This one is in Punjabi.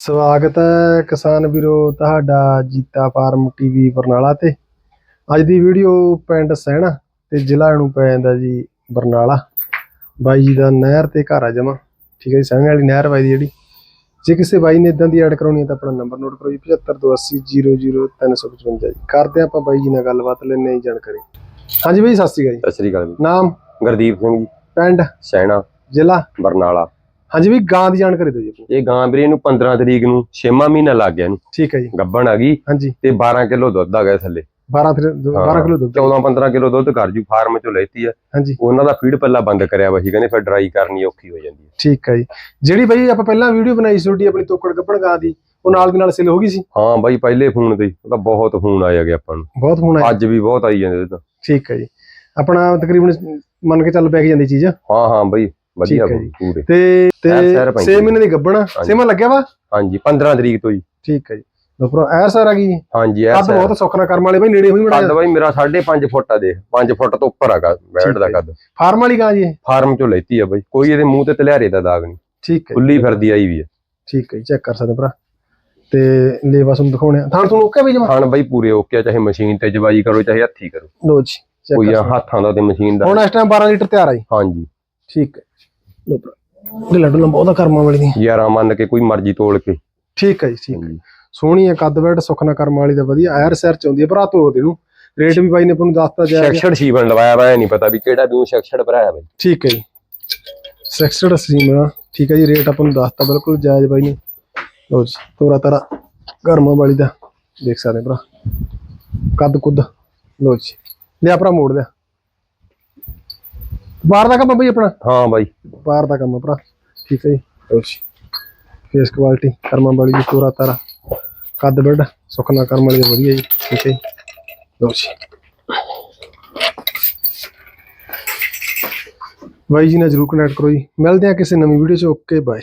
ਸਵਾਗਤ ਹੈ ਕਿਸਾਨ ਵੀਰੋ ਤੁਹਾਡਾ ਜੀਤਾ ਫਾਰਮ ਟੀਵੀ ਬਰਨਾਲਾ ਤੇ। ਅੱਜ ਦੀ ਵੀਡੀਓ ਪਿੰਡ ਸਹਿਣਾ ਤੇ ਜ਼ਿਲ੍ਹਾ ਨੂੰ ਪੈ ਜਾਂਦਾ ਜੀ ਬਰਨਾਲਾ। ਬਾਈ ਜੀ ਦਾ ਨਹਿਰ ਤੇ ਘਰ ਆ ਜਮਾ। ਠੀਕ ਹੈ ਜੀ ਸਹਿਣੇ ਵਾਲੀ ਨਹਿਰ ਬਾਈ ਦੀ ਜਿਹੜੀ। ਜੇ ਕਿਸੇ ਬਾਈ ਨੇ ਇਦਾਂ ਦੀ ਐਡ ਕਰਾਉਣੀ ਹੈ ਤਾਂ ਆਪਣਾ ਨੰਬਰ ਨੋਟ ਕਰੋ ਜੀ 7528000355 ਜੀ। ਕਰਦੇ ਹਾਂ ਆਪਾਂ ਬਾਈ ਜੀ ਨਾਲ ਗੱਲਬਾਤ ਲੈਣੇ ਜੀ ਜਾਣਕਾਰੀ। ਹਾਂਜੀ ਬਾਈ ਸਤਿ ਸ਼੍ਰੀ ਅਕਾਲ ਸਤਿ ਸ੍ਰੀ ਅਕਾਲ ਜੀ। ਨਾਮ? ਜੀ ਗੁਰਦੀਪ ਸਿੰਘ ਜੀ। ਪਿੰਡ? ਸੈਣਾ ਜ਼ਿਲ੍ਹਾ? ਬਰਨਾਲਾ। ਹਾਂਜੀ ਬਾਈ ਗਾਂ ਦੀ ਜਾਣਕਾਰੀ ਦਿਓ ਜੀ ਆਪਣੀ। ਇਹ ਗਾਂ ਵੀਰੇ ਨੂੰ 15 ਤਰੀਕ ਨੂੰ 6ਵਾਂ ਮਹੀਨਾ ਲੱਗ ਗਿਆ ਇਹਨੂੰ। ਠੀਕ ਹੈ ਜੀ। ਗੱਬਣ ਆ ਗਈ ਹਾਂਜੀ। ਤੇ 12 ਕਿਲੋ ਦੁੱਧ ਆ ਗਿਆ ਥੱਲੇ। 12 ਫਿਰ 12 ਕਿਲੋ ਦੁੱਧ। 14 15 ਕਿਲੋ ਦੁੱਧ ਕਰ ਜੂ ਫਾਰਮ ਚੋਂ ਲੈਤੀ ਆ। ਹਾਂਜੀ। ਉਹਨਾਂ ਦਾ ਫੀਡ ਪਹਿਲਾਂ ਬੰਦ ਕਰਿਆ ਵਾ ਸੀ ਕਹਿੰਦੇ ਫਿਰ ਡਰਾਈ ਕਰਨੀ ਔਖੀ ਹੋ ਜਾਂਦੀ ਹੈ ਠੀਕ ਹੈ ਜੀ। ਜਿਹੜੀ ਬਈ ਆਪਾਂ ਪਹਿਲਾਂ ਵੀਡੀਓ ਬਣਾਈ ਸੀ ਤੁਹਾਡੀ ਆਪਣੀ ਤੋਕੜ ਗੱਪਣ ਗਾਂ ਦੀ ਉਹ ਨਾਲ ਦੀ ਨਾਲ ਸੇਲ ਹੋ ਗਈ ਸੀ? ਹਾਂ ਬਾਈ ਪਹਿਲੇ ਫੋਨ ਤੇ ਹੀ, ਉਹਦਾ ਬਹੁਤ ਫੋਨ ਆਇਆ ਗਿਆ ਆਪਾਂ ਨੂੰ। ਬਹੁਤ ਫੋਨ ਆਇਆ। ਅੱਜ ਵੀ ਬਹੁਤ ਆਈ ਜਾਂਦੇ ਉਹਦੇ ਤਾਂ। ਠੀਕ ਹੈ ਜੀ। ਆਪਣਾ ਤਕਰੀਬਨ ਮੰਨ ਕੇ ਚੱਲ ਪੈ ਜਾਂਦੀ ਚੀਜ਼। ਹਾਂ ਹਾਂ ਬਾਈ। ਵਧੀਆ ਠੀਕ ਹੈ ਜੀ। ਪੂਰੇ ਤੇ ਤੇ ਐਰ ਸੈਰ ਪੈਂਦੀ 6 ਮਹੀਨੇ ਦੀ ਗੱਬਣ ਸੇਮਾ ਲੱਗਿਆ ਵਾ? ਹਾਂਜੀ 15 ਤਰੀਕ ਤੋਂ ਜੀ। ਠੀਕ ਹੈ ਜੀ। ਲੋ ਪ੍ਰੋ ਐਰ ਸਰ ਆ ਜੀ। ਹਾਂਜੀ ਐ ਕੱਦ ਬਹੁਤ ਸੁੱਖ ਨਾਲ ਕਰਮ ਵਾਲੇ ਬਈ ਨੇੜੇ ਹੋਈ ਕੱਦ ਬੜਾ ਬਾਈ ਮੇਰਾ 5.5 ਫੁੱਟ ਆ ਦੇਖ। 5 ਫੁੱਟ ਤੋਂ ਉੱਪਰ ਹੈਗਾ ਬੈਠ ਦਾ ਠੀਕ ਹੈ। ਕੱਦ ਫਾਰਮ ਵਾਲੀ ਗਾਂ ਜੀ ਇਹ? ਫਾਰਮ ਚੋਂ ਲੈਤੀ ਆ ਬਾਈ। ਕੋਈ ਇਹਦੇ ਮੂੰਹ ਤੇ ਤਲਿਆਰੇ ਦਾ ਦਾਗ ਨਹੀਂ। ਠੀਕ ਹੈ ਜੀ, ਖੁੱਲੀ ਫਿਰਦੀ ਆਈ ਵੀ ਆ। ਠੀਕ ਹੈ ਚੈੱਕ ਕਰ ਸਕਦੇ ਭਰਾ। ਤੇ ਲੇਵਾ ਤੁਹਾਨੂੰ ਦਿਖਾਉਣੇ ਆ। ਥਾਣ ਤੁਹਾਨੂੰ ਓਕੇ ਵੀ ਜਮਾ? ਖਾਣ ਬਾਈ ਪੂਰੇ ਓਕੇ ਆ ਚਾਹੇ ਮਸ਼ੀਨ ਤੇ ਜਵਾਈ ਕਰੋ ਚਾਹੇ ਹੱਥੀ ਕਰੋ। ਲੋ ਜੀ check ਕੋਈ ਕਰ ਆ। ਹੱਥਾਂ ਦਾ ਤੇ ਮਸ਼ੀਨ ਦਾ। ਹੁਣ ਇਸ ਟਾਈਮ 12 ਲੀਟਰ ਤਿਆਰ ਆ ਜੀ। ਹਾਂਜੀ। ਠੀਕ ਹੈ। ਲੋ ਭਰਾ ਇਹ ਲੱਡੂ ਲੰਬਾ ਉਹਦਾ ਕਰਮਾਂ ਵਾਲੀ ਦੀ ਯਾਰਾਂ ਮੰਨ ਕੇ ਕੋਈ ਮਰਜ਼ੀ ਤੋਲ ਕੇ। ਠੀਕ ਹੈ ਜੀ ਠੀਕ ਹਾਂਜੀ। ਸੋਹਣੀ ਹੈ ਕੱਦ ਬੈਡ ਸੁਖਨਾ ਕਰਮ ਵਾਲੀ ਦਾ ਵਧੀਆ। ਐਰ ਸੈਰ ਚ ਆਉਂਦੀ ਹੈ ਭਰਾ ਤੋੜ ਦੇ ਨੂੰ ਰੇਟ ਵੀ ਬਾਈ ਨੇ ਆਪਾਂ ਨੂੰ ਦੱਸਤਾ ਜਾ ਸੈਕਸ਼ਨ ਸ਼ੀਵਨ ਲਵਾਇਆ ਵਾ ਨਹੀਂ ਪਤਾ ਵੀ ਕਿਹੜਾ ਵੀ ਸੈਕਸ਼ਨ ਭਰਾਇਆ ਬਾਈ। ਠੀਕ ਹੈ ਜੀ। ਸੈਕਸਡ ਸੀਮਾ ਠੀਕ ਹੈ ਜੀ ਰੇਟ ਆਪਾਂ ਨੂੰ ਦੱਸਤਾ ਬਿਲਕੁਲ ਜਾਇਜ਼ ਬਾਈ ਨੇ। ਲੋ ਜੀ ਤੋਰਾ ਤਾਰਾ ਗਰਮਾ ਵਾਲੀ ਦਾ। ਦੇਖ ਸਕਦੇ ਭਰਾ। ਕੱਦ ਕੁੱਦ। ਲੋ ਜੀ। ਲਿਆ ਭਰਾ ਮੋੜ ਲਿਆ। ਬਾਹਰ ਦਾ ਕੰਮ ਆ ਬਈ ਆਪਣਾ? ਹਾਂ ਬਾਈ। ਬਾਹਰ ਦਾ ਕੰਮ ਆ ਭਰਾ। ਠੀਕ ਹੈ ਜੀ। ਜੀ? ਫੇਸ ਕੁਆਲਿਟੀ ਕਰਮਾਂ ਵਾਲੀ ਦੀ ਤੋਰਾ ਤਾਰਾ। ਕੱਦ ਬੈਡ ਸੁਖਨਾ ਕਰਮ ਵਾਲੀ ਦੀ ਵਧੀਆ ਜੀ। ਠੀਕ ਹੈ ਲਓ ਜੀ? ਬਾਈ ਜੀ ਨਾਲ ਜਰੂਰ ਕਨੈਕਟ ਕਰੋ ਜੀ। ਮਿਲਦੇ ਆ ਕਿਸੇ ਨਵੀਂ ਵੀਡੀਓ 'ਚ। Okay bye